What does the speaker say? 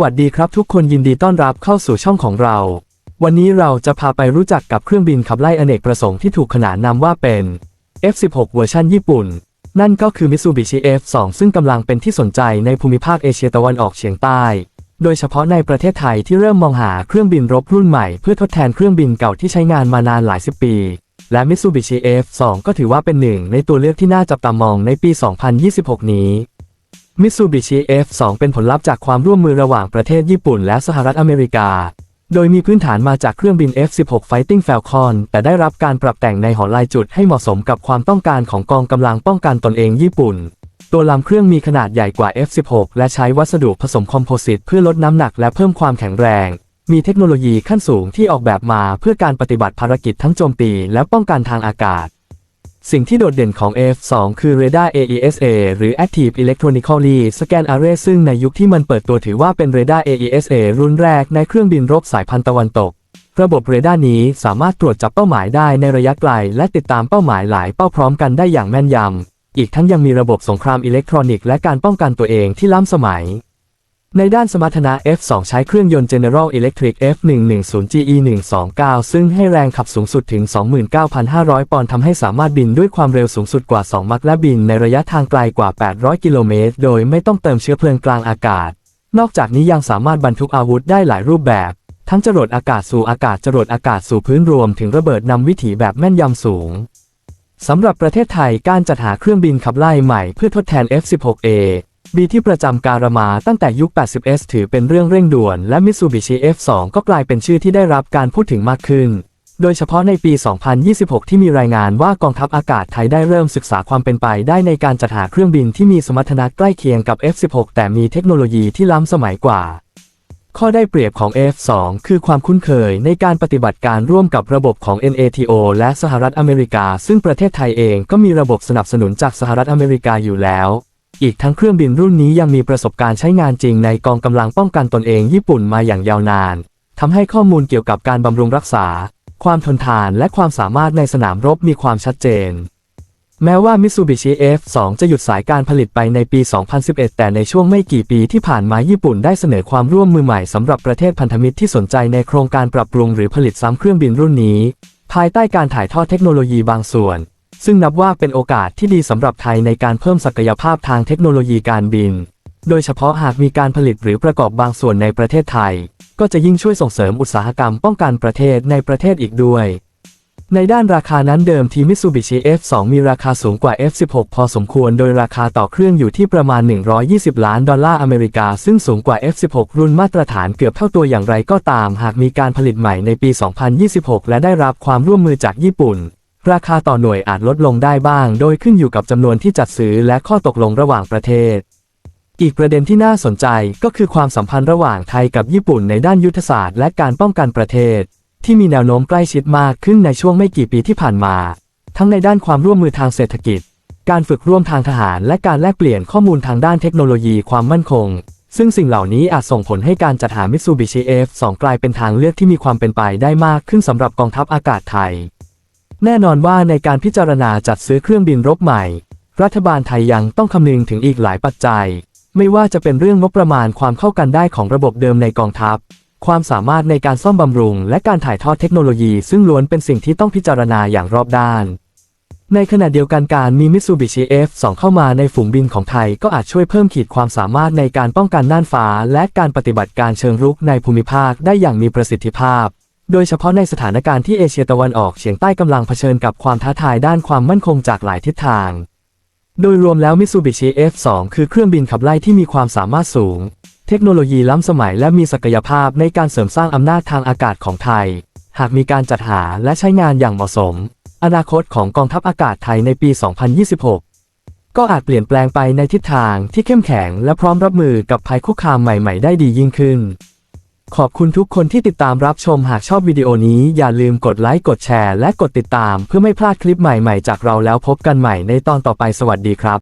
วัสดีครับทุกคนยินดีต้อนรับเข้าสู่ช่องของเรา วันนี้เราจะพาไปรู้จักกับเครื่องบินขับไล่อเนกประสงค์ที่ถูกขนานนามว่าเป็น F16 เวอร์ชันญี่ปุ่น นั่นก็คือ Mitsubishi F2 ซึ่งกำลังเป็นที่สนใจในภูมิภาคเอเชียตะวันออกเฉียงใต้ โดยเฉพาะในประเทศไทยที่เริ่มมองหาเครื่องบินรบรุ่นใหม่เพื่อทดแทนเครื่องบินเก่าที่ใช้งานมานานหลายสิบปี และ Mitsubishi F2 ก็ถือว่าเป็นหนึ่งในตัวเลือกที่น่าจับตามองในปี 2026 นี้ Mitsubishi F2 เป็นผลลัพธ์จากความร่วมมือระหว่างประเทศญี่ปุ่นและสหรัฐอเมริกา โดยมีพื้นฐานมาจากเครื่องบิน F16 Fighting Falcon แต่ได้รับการปรับแต่งในหอลายจุดให้เหมาะสมกับความต้องการของกองกำลังป้องกันตนเองญี่ปุ่น ตัวลำเครื่องมีขนาดใหญ่กว่า F16 และใช้วัสดุผสมคอมโพสิตเพื่อลดน้ำหนักและเพิ่มความแข็งแรง มีเทคโนโลยีขั้นสูงที่ออกแบบมาเพื่อการปฏิบัติภารกิจทั้งโจมตีและป้องกันทางอากาศ สิ่งที่โดดเด่นของ F2 คือ Radar AESA หรือ Active Electronically Scan Array ซึ่งในยุคที่มันเปิดตัวถือว่าเป็น Radar AESA รุ่นแรกในเครื่องบินรบสายพันธุ์ตะวันตก ระบบเรดาร์นี้สามารถตรวจจับเป้าหมายได้ในระยะไกล และติดตามเป้าหมายหลายเป้าพร้อมกันได้อย่างแม่นยำ อีกทั้งยังมีระบบสงครามอิเล็กทรอนิกส์และการป้องกันตัวเองที่ล้ำสมัย ในด้านสมรรถนะ F2 ใช้เครื่องยนต์ General Electric F110GE129 ซึ่งให้แรงขับสูงสุดถึง 29,500 ปอนด์ทำให้สามารถบินด้วยความเร็วสูงสุดกว่า 2 มัคและบินในระยะทางไกลกว่า 800 กิโลเมตร โดยไม่ต้องเติมเชื้อเพลิงกลางอากาศ นอกจากนี้ยังสามารถบรรทุกอาวุธได้หลายรูปแบบ ทั้งจรวดอากาศสู่อากาศจรวดอากาศสู่พื้นรวมถึงระเบิดนำวิถีแบบแม่นยำสูงสำหรับประเทศไทยการจัดหาเครื่องบินขับไล่ใหม่เพื่อทดแทน F16A บีที่ประจำการมาตั้งแต่ยุค 80S ถือเป็นเรื่องเร่งด่วน และ Mitsubishi F2 ก็กลายเป็นชื่อที่ได้รับการพูดถึงมากขึ้น โดยเฉพาะในปี 2026 ที่มีรายงานว่ากองทัพอากาศไทยได้เริ่มศึกษาความเป็นไปได้ในการจัดหาเครื่องบินที่มีสมรรถนะใกล้เคียงกับ F16 แต่มีเทคโนโลยีที่ล้ำสมัยกว่า ข้อได้เปรียบของ F2 คือความคุ้นเคยในการปฏิบัติการร่วมกับระบบของ NATO และสหรัฐอเมริกา ซึ่งประเทศไทยเองก็มีระบบสนับสนุนจากสหรัฐอเมริกาอยู่แล้ว อีกทั้งเครื่องบินรุ่นนี้ยังมีประสบการณ์ใช้งานจริงในกองกำลังป้องกันตนเองญี่ปุ่นมาอย่างยาวนานทำให้ข้อมูลเกี่ยวกับการบำรุงรักษา ความทนทานและความสามารถในสนามรบมีความชัดเจน แม้ว่า Mitsubishi F2 จะหยุดสายการผลิตไปในปี 2011 แต่ในช่วงไม่กี่ปีที่ผ่านมาญี่ปุ่นได้เสนอความร่วมมือใหม่สำหรับประเทศพันธมิตรที่สนใจในโครงการปรับปรุงหรือผลิตซ้ำเครื่องบินรุ่นนี้ ภายใต้การถ่ายทอดเทคโนโลยีบางส่วน ซึ่งนับว่าเป็นโอกาสที่ดีสำหรับไทยในการเพิ่มศักยภาพทางเทคโนโลยีการบิน โดยเฉพาะหากมีการผลิตหรือประกอบบางส่วนในประเทศไทย ก็จะยิ่งช่วยส่งเสริมอุตสาหกรรมป้องกันประเทศในประเทศอีกด้วยในด้านราคานั้นเดิมที Mitsubishi F2 มีราคาสูงกว่า F16 พอสมควร โดยราคาต่อเครื่องอยู่ที่ประมาณ 120 ล้านดอลลาร์อเมริกา ซึ่งสูงกว่า F16 รุ่นมาตรฐานเกือบเท่าตัวอย่างไรก็ตาม หากมีการผลิตใหม่ในปี 2026 และได้รับความร่วมมือจากญี่ปุ่น ราคาต่อหน่วยอาจลดลงได้บ้าง โดยขึ้นอยู่กับจำนวนที่จัดซื้อและข้อตกลงระหว่างประเทศ อีกประเด็นที่น่าสนใจก็คือความสัมพันธ์ระหว่างไทยกับญี่ปุ่นในด้านยุทธศาสตร์และการป้องกันประเทศ ที่มีแนวโน้มใกล้ชิดมากขึ้นในช่วงไม่กี่ปีที่ผ่านมา ทั้งในด้านความร่วมมือทางเศรษฐกิจ การฝึกร่วมทางทหาร และการแลกเปลี่ยนข้อมูลทางด้านเทคโนโลยีความมั่นคง ซึ่งสิ่งเหล่านี้อาจส่งผลให้การจัดหา Mitsubishi F2 กลายเป็นทางเลือกที่มีความเป็นไปได้มากขึ้นสำหรับกองทัพอากาศไทย แน่นอนว่าในการพิจารณาจัดซื้อเครื่องบินรบใหม่ รัฐบาลไทยยังต้องคำนึงถึงอีกหลายปัจจัย ไม่ว่าจะเป็นเรื่องงบประมาณความเข้ากันได้ของระบบเดิมในกองทัพ ความสามารถในการซ่อมบำรุง และการถ่ายทอดเทคโนโลยีซึ่งล้วนเป็นสิ่งที่ต้องพิจารณาอย่างรอบด้าน ในขณะเดียวกันการมี Mitsubishi F2 เข้ามาในฝูงบินของไทยก็อาจช่วยเพิ่มขีดความสามารถในการป้องกันน่านฟ้า และการปฏิบัติการเชิงรุกในภูมิภาคได้อย่างมีประสิทธิภาพ โดยเฉพาะในสถานการณ์ที่เอเชียตะวันออกเฉียงใต้กำลังเผชิญกับความท้าทายด้านความมั่นคงจากหลายทิศทาง โดยรวมแล้ว Mitsubishi F2 คือเครื่องบินขับไล่ที่มีความสามารถสูง เทคโนโลยีล้ำสมัยและมีศักยภาพในการเสริมสร้างอำนาจทางอากาศของไทย หากมีการจัดหาและใช้งานอย่างเหมาะสม อนาคตของกองทัพอากาศไทยในปี 2026 ก็อาจเปลี่ยนแปลงไปในทิศทางที่เข้มแข็งและพร้อมรับมือกับภัยคุกคามใหม่ ๆ ได้ดียิ่งขึ้น ขอบคุณทุกคนที่ติดตามรับชมหากชอบวิดีโอนี้อย่าลืมกดไลค์กดแชร์และกดติดตามเพื่อไม่พลาดคลิปใหม่ๆจากเราแล้วพบกันใหม่ในตอนต่อไปสวัสดีครับ